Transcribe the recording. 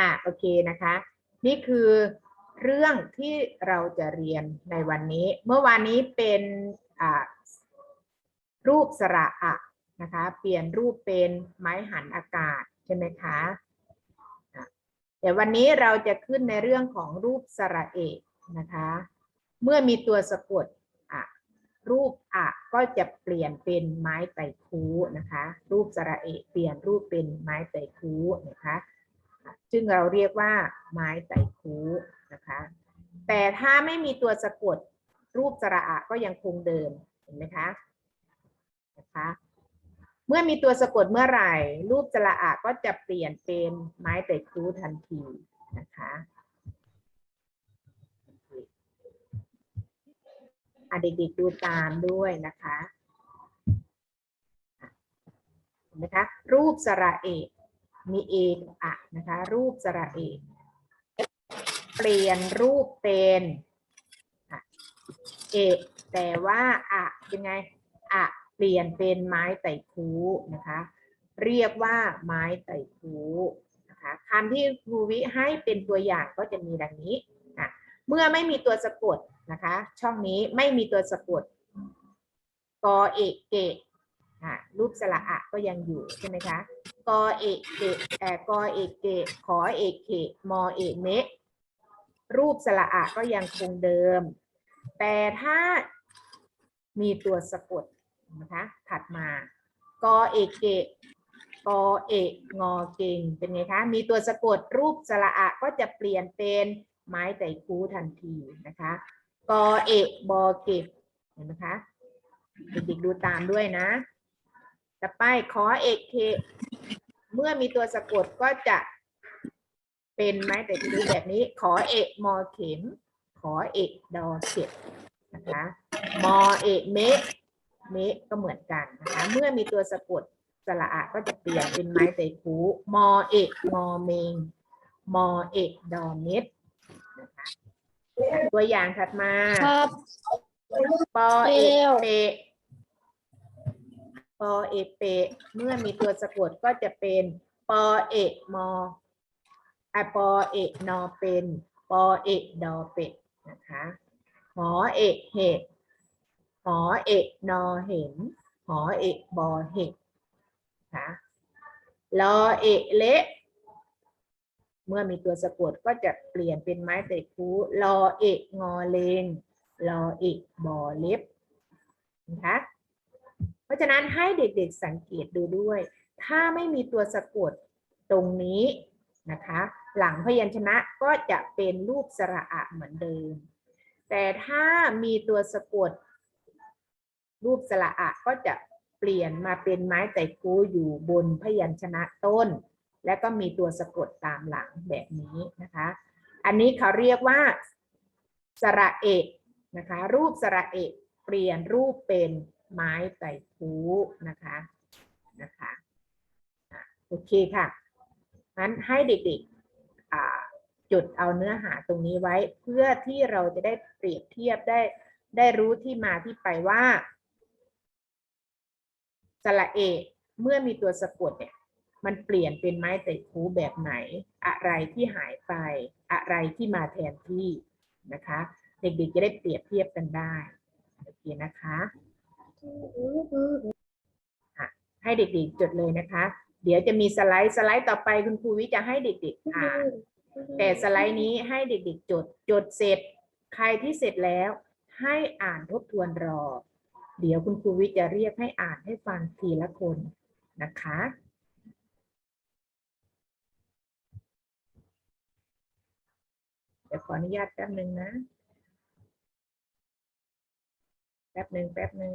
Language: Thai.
อะโอเคนะคะ นี่คือเรื่องที่เราจะเรียนในวันนี้ เมื่อวานนี้เป็นรูปสระอะนะคะ เปลี่ยนรูปเป็นไม้หันอากาศใช่ไหมคะอะเดี๋ยววันนี้เราจะขึ้นในเรื่องของรูปสระเอกนะคะ เมื่อมีตัวสะกดอะรูปอะก็จะเปลี่ยนเป็นไม้ไต่คูนะคะ รูปสระเอกเปลี่ยนรูปเป็นไม้ไต่คูนะคะ อะซึ่งเราเรียกว่าไม้ไต่คูนะคะ แต่ถ้าไม่มีตัวสะกดรูปสระอะก็ยังคงเดิมเห็นไหมคะนะคะเมื่อมีตัวสะกดเมื่อไหร่ รูปสระอะก็จะเปลี่ยนเป็นไม้ไต่คูทันทีนะคะอะเด็กๆดูตามด้วยนะคะอะเห็นไหมคะรูปสระเอก มีเอกอะนะคะรูปสระเอกเปลี่ยนรูปเป็นเอกแต่ว่าอะเป็นไงอะเปลี่ยนเป็นไม้ไต่คูนะคะ เรียกว่าไม้ไต่คูนะคะคำที่ครูวิให้เป็นตัวอย่างก็จะมีดังนี้อะเมื่อไม่มีตัวสะกดนะคะ ช่องนี้ไม่มีตัวสะกดกอเอกเก รูปสระอะก็ยังอยู่ใช่ไหมคะ กอเอกเกะแออกอเอกเกะขอเอกเขะมอเอกเมะรูปสระอะก็ยังคงเดิม แต่ถ้ามีตัวสะกดนะคะถัดมา กอเอกเกะกอเอกงอเก่งเป็นไงคะ มีตัวสะกดรูปสระอะก็จะเปลี่ยนเป็นไม้ไต่คูทันทีนะคะ กอเอกบอเก็บเห็นไหมคะ เด็กๆดูตามด้วยนะ ต่อไปขอเอกเคเมื่อมีตัวสะกดก็จะเป็นไม้แต่ที่ดูแบบนี้ ขอเอกมอเข็ม ขอเอกดอเข็มนะคะมอเอกเมะเมะก็เหมือนกันนะคะเมื่อมีตัวสะกดสระอะก็จะเปลี่ยนเป็นไม้ไต่คูมอเอกมอเมงมอเอกดอเม็ดนะคะตัวอย่างถัดมาครับปอเอกเปะ ปอเอกเปะเมื่อมีตัวสะกดก็จะเป็นปอเอกมออะปอเอกนอเป็นปอเอกดอเป็ดนะคะหอเอกเหตุหอเอกนอเห็นหอเอกบอเห็ดนะคะลอเอกเละเมื่อมีตัวสะกดก็จะเปลี่ยนเป็นไม้เตะคูลอเอกงอเลงรอเอกบอเล็บนะคะะฉะนั้นให้เด็กๆสังเกตดูด้วย ถ้าไม่มีตัวสะกดตรงนี้นะคะ หลังพยัญชนะก็จะเป็นรูปสระอะเหมือนเดิม แต่ถ้ามีตัวสะกด รูปสระอะก็จะเปลี่ยนมาเป็นไม้ไต่กูอยู่บนพยัญชนะต้น และก็มีตัวสะกดตามหลังแบบนี้นะคะ อันนี้เขาเรียกว่าสระเอกนะคะ รูปสระเอกเปลี่ยนรูปเป็น ไม้ไต่คูนะคะนะคะโอเคค่ะงั้นให้เด็กๆอ่าจดเอาเนื้อหาตรงนี้ไว้ เพื่อที่เราจะได้เปรียบเทียบได้ได้รู้ที่มาที่ไปว่าสระเอเมื่อมีตัวสะกดเนี่ยมันเปลี่ยนเป็นไม้ไต่คูแบบไหน อะไรที่หายไป อะไรที่มาแทนที่นะคะ เด็กๆจะได้เปรียบเทียบกันได้โอเคนะคะ ให้เด็กๆจดเลยนะคะ เดี๋ยวจะมีสไลด์สไลด์ต่อไปคุณครูวิจะให้เด็กๆอ่านแต่สไลด์นี้ให้เด็กๆจดจดเสร็จ ใครที่เสร็จแล้ว ให้อ่านทบทวนรอ เดี๋ยวคุณครูวิจะเรียกให้อ่านให้ฟังทีละคนนะคะเดี๋ยวขออนุญาตแป๊บหนึ่งนะ phép nên phép nên